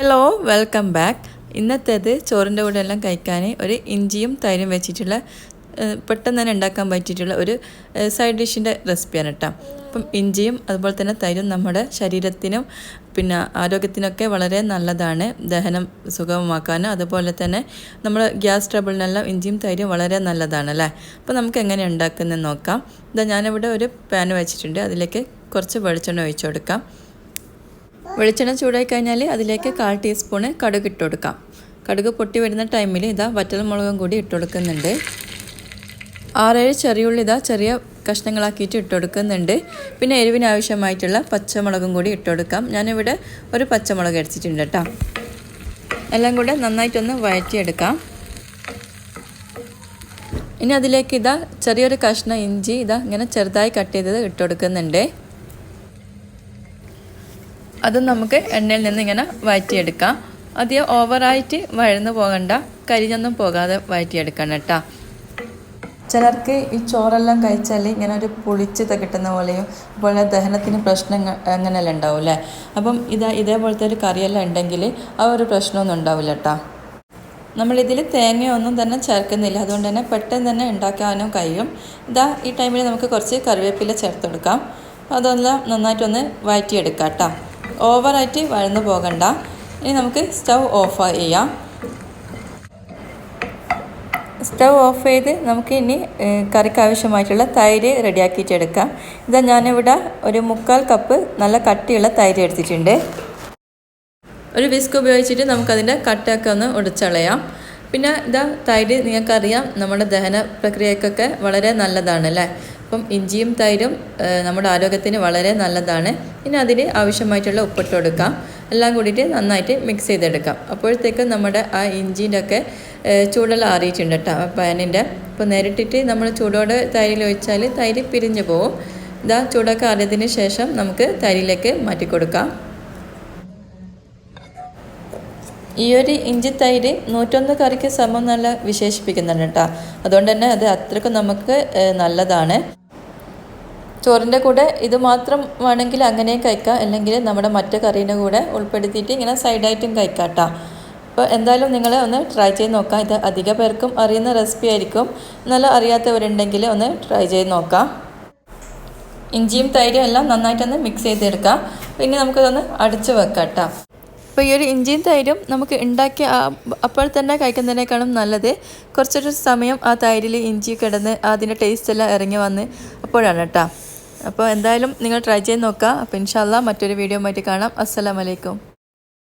Hello welcome back ഇന്നത്തേത് ചോറിന്റെ കൂടെ എല്ലാം കഴിക്കാൻ ഒരു ഇഞ്ചിയും തൈരും വെച്ചിട്ടുള്ള പെട്ടെന്ന് തന്നെ ഉണ്ടാക്കാൻ പറ്റിയിട്ടുള്ള ഒരു സൈഡ് ഡിഷിന്റെ റെസിപ്പിയാണ് കേട്ടോ അപ്പം ഇഞ്ചിയും അതുപോലെ തന്നെ തൈരും നമ്മുടെ ശരീരത്തിനും പിന്നെ ആരോഗ്യത്തിനൊക്കെ വളരെ നല്ലതാണ്. ദഹനം സുഗമമാക്കാനും അതുപോലെ തന്നെ നമ്മൾ ഗ്യാസ് ട്രബിളിനെല്ലാം ഇഞ്ചിയും തൈരും വളരെ നല്ലതാണ് അല്ലേ? അപ്പോൾ നമുക്ക് എങ്ങനെ ഉണ്ടാക്കുന്നതെന്ന് നോക്കാം. ഇതാ ഞാനിവിടെ ഒരു പാൻ വെച്ചിട്ടുണ്ട്. അതിലേക്ക് കുറച്ച് വെളിച്ചെണ്ണ ഒഴിച്ചു കൊടുക്കാം. വെളിച്ചെണ്ണ ചൂടായി കഴിഞ്ഞാൽ അതിലേക്ക് കാൽ ടീസ്പൂണ് കടുക് ഇട്ട് കൊടുക്കാം. കടുക് പൊട്ടി വരുന്ന ടൈമിൽ ഇതാ വറ്റൽമുളകും കൂടി ഇട്ട് കൊടുക്കുന്നുണ്ട്. ആറേഴ് ചെറിയുള്ളി ഇതാ ചെറിയ കഷ്ണങ്ങളാക്കിയിട്ട് ഇട്ട് കൊടുക്കുന്നുണ്ട്. പിന്നെ എരിവിന് ആവശ്യമായിട്ടുള്ള പച്ചമുളകും കൂടി ഇട്ട് കൊടുക്കാം. ഞാനിവിടെ ഒരു പച്ചമുളക് അടിച്ചിട്ടുണ്ട് കേട്ടോ. എല്ലാം കൂടെ നന്നായിട്ടൊന്ന് വഴറ്റിയെടുക്കാം. ഇനി അതിലേക്ക് ഇതാ ചെറിയൊരു കഷ്ണം ഇഞ്ചി ഇതാ ഇങ്ങനെ ചെറുതായി കട്ട് ചെയ്തത് ഇട്ട് കൊടുക്കുന്നുണ്ട്. അതും നമുക്ക് എണ്ണയിൽ നിന്ന് ഇങ്ങനെ വഴറ്റിയെടുക്കാം. അധികം ഓവറായിട്ട് വഴന്നു പോകണ്ട. കരിഞ്ഞൊന്നും പോകാതെ വഴറ്റിയെടുക്കണം കേട്ടോ. ചിലർക്ക് ഈ ചോറെല്ലാം കഴിച്ചാൽ ഇങ്ങനെ ഒരു പുളിച്ചത് കിട്ടുന്ന പോലെയും അതുപോലെ ദഹനത്തിന് പ്രശ്നങ്ങൾ അങ്ങനെയെല്ലാം ഉണ്ടാവും അല്ലേ? അപ്പം ഇത് ഇതേപോലത്തെ ഒരു കറിയെല്ലാം ഉണ്ടെങ്കിൽ ആ ഒരു പ്രശ്നമൊന്നും ഉണ്ടാവില്ല കേട്ടോ. നമ്മളിതിൽ തേങ്ങയൊന്നും തന്നെ ചേർക്കുന്നില്ല. അതുകൊണ്ട് തന്നെ പെട്ടെന്ന് തന്നെ ഉണ്ടാക്കാനും കഴിയും. ഇതാ ഈ ടൈമിൽ നമുക്ക് കുറച്ച് കറിവേപ്പില ചേർത്ത് കൊടുക്കാം അതെല്ലാം നന്നായിട്ടൊന്ന് വഴറ്റിയെടുക്കാം കേട്ടോ. ഓവറായിട്ട് വഴന്നു പോകണ്ട. ഇനി നമുക്ക് സ്റ്റൗ ഓഫ് ചെയ്യാം. സ്റ്റൗ ഓഫ് ചെയ്ത് നമുക്ക് ഇനി കറിക്ക് ആവശ്യമായിട്ടുള്ള തൈര് റെഡിയാക്കിയിട്ടെടുക്കാം. ഇതാ ഞാനിവിടെ ഒരു മുക്കാൽ കപ്പ് നല്ല കട്ടിയുള്ള തൈര് എടുത്തിട്ടുണ്ട്. ഒരു വിസ്ക് ഉപയോഗിച്ചിട്ട് നമുക്കതിന്റെ കട്ടയൊക്കെ ഒന്ന് ഒടിച്ചളയാം പിന്നെ ഇതാ തൈര് നിങ്ങൾക്കറിയാം നമ്മുടെ ദഹന പ്രക്രിയക്കൊക്കെ വളരെ നല്ലതാണ് അല്ലേ? അപ്പം ഇഞ്ചിയും തൈരും നമ്മുടെ ആരോഗ്യത്തിന് വളരെ നല്ലതാണ്. ഇനി അതിന് ആവശ്യമായിട്ടുള്ള ഉപ്പിട്ട് കൊടുക്കാം. എല്ലാം കൂടിയിട്ട് നന്നായിട്ട് മിക്സ് ചെയ്തെടുക്കാം. അപ്പോഴത്തേക്കും നമ്മുടെ ആ ഇഞ്ചിന്റെ ഒക്കെ ചൂടെല്ലാം ആറിയിട്ടുണ്ട് കേട്ടോ പാനിന്റെ. അപ്പോൾ നേരിട്ടിട്ട് നമ്മൾ ചൂടോടെ തൈരിൽ ഒഴിച്ചാൽ തൈര് പിരിഞ്ഞു പോവും. ഇതാ ചൂടൊക്കെ ആറിയതിന് ശേഷം നമുക്ക് തൈരിലേക്ക് മാറ്റി കൊടുക്കാം. ഈ ഒരു ഇഞ്ചി തൈര് നൂറ്റൊന്ന് കറിക്ക് സമം നല്ല വിശേഷിപ്പിക്കുന്നുണ്ട് കേട്ടോ അതുകൊണ്ട് തന്നെ അത് അത്രയ്ക്കും നമുക്ക് നല്ലതാണ്. ചോറിന്റെ കൂടെ ഇത് മാത്രം വേണമെങ്കിൽ അങ്ങനെയും കഴിക്കാം. അല്ലെങ്കിൽ നമ്മുടെ മറ്റു കറീന്റെ കൂടെ ഉൾപ്പെടുത്തിയിട്ട് ഇങ്ങനെ സൈഡായിട്ടും കഴിക്കാം കേട്ടോ അപ്പോൾ എന്തായാലും നിങ്ങൾ ഒന്ന് ട്രൈ ചെയ്ത് നോക്കാം. ഇത് അധിക പേർക്കും അറിയുന്ന റെസിപ്പി ആയിരിക്കും. നല്ല അറിയാത്തവരുണ്ടെങ്കിൽ ഒന്ന് ട്രൈ ചെയ്ത് നോക്കാം. ഇഞ്ചിയും തൈരും എല്ലാം നന്നായിട്ടൊന്ന് മിക്സ് ചെയ്തെടുക്കാം. പിന്നെ നമുക്കതൊന്ന് അടിച്ച് വെക്കാം കേട്ടോ അപ്പോൾ ഈ ഒരു ഇഞ്ചിയും തൈരും നമുക്ക് ഉണ്ടാക്കി അപ്പോൾ തന്നെ കഴിക്കുന്നതിനേക്കാളും നല്ലത് കുറച്ചൊരു സമയം ആ തൈരിൽ ഇഞ്ചി കിടന്ന് അതിന്റെ ടേസ്റ്റ് എല്ലാം ഇറങ്ങി വന്ന് അപ്പോഴാണ് കേട്ടോ അപ്പോൾ എന്തായാലും നിങ്ങൾ ട്രൈ ചെയ്ത് നോക്കുക. അപ്പോൾ ഇൻഷാല്ല മറ്റൊരു വീഡിയോ ആയിട്ട് കാണാം. അസ്സലാമലൈക്കും